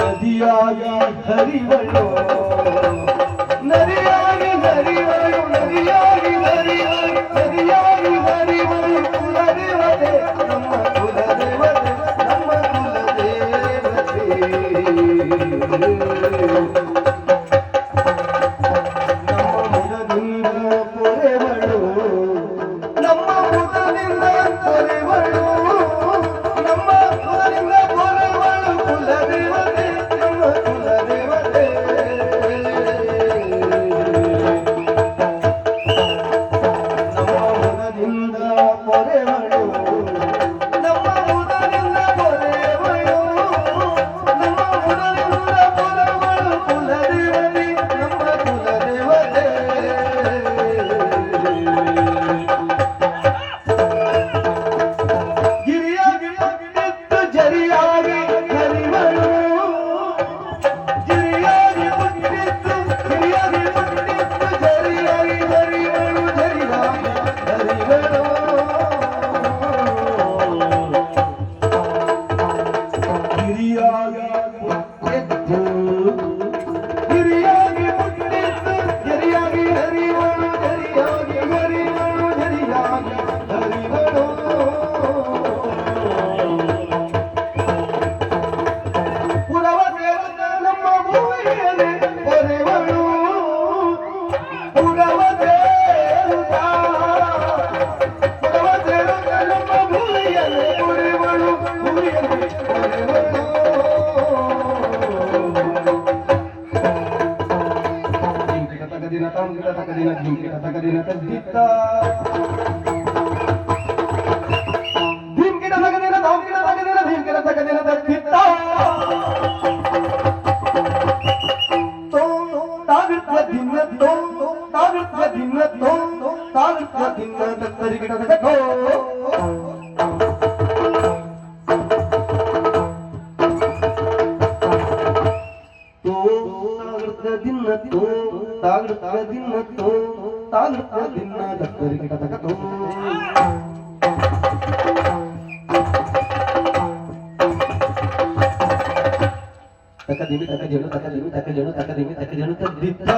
ನದಿಯಾಗಿ ಹರಿವಳು ನದಿಯಾಗಿ ಹರಿವಳು ನದಿಯಾಗಿ ಹರಿವಳು ಕುಲದೇವತೆ ¡Vale, vale! ತಗದಿನ ತಾಂಕಿಟ ತಗದಿನ ಜಿಂಕಿಟ ತಗದಿನ ತದ್ದಿತ್ತ ಧಿಂಕಿಟ ತಗದಿನ ತಾಂಕಿಟ ತಗದಿನ ಧಿಂಕಿಟ ತಗದಿನ ತದ್ದಿತ್ತ ತಾಗುತ್ತ ದಿನ ತಾಗುತ್ತ ದಿನ ತಾಗುತ್ತ ದಿನ ತತ್ತರಿಗಿಟ ತಗೋ ತಾಗುತ್ತ ದಿನ ತಾಗುತ್ತ ದಿನ ತಾಗುತ್ತ ದಿನ ತತ್ತರಿಗಿಟ ತಗೋ ತಕದಿಮಿ ತಕಜೇನು ತಕದಿಮಿ ತಕಜೇನು ತಕದಿಮಿ ತಕಜೇನು ತದ್ದಿತ್ತ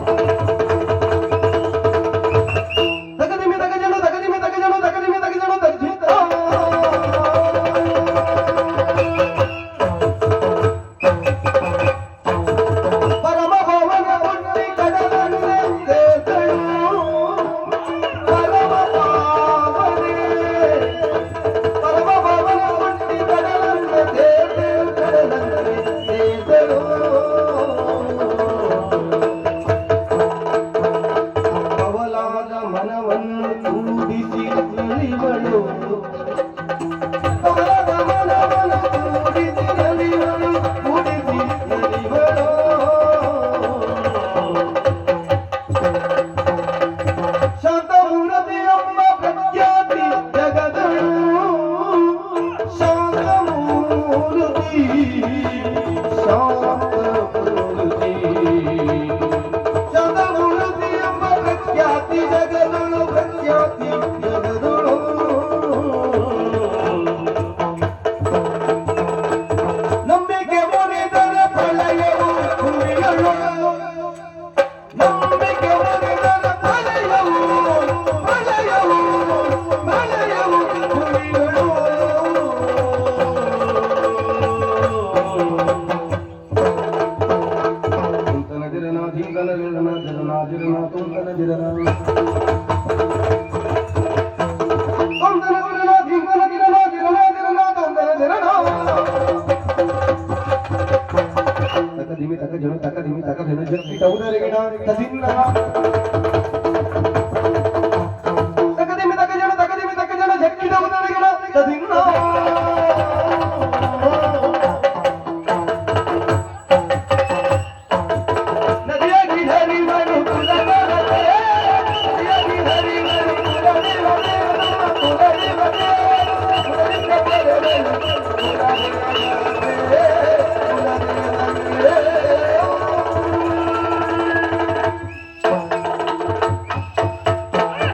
ತಕದಿಮಿ ಜಗ जना जना जिरना तोंदन जिरना तोंदन जिरना धीमन जिरना जिरना जिरना तोंदन जिरना तक धीमी. तक जणू तक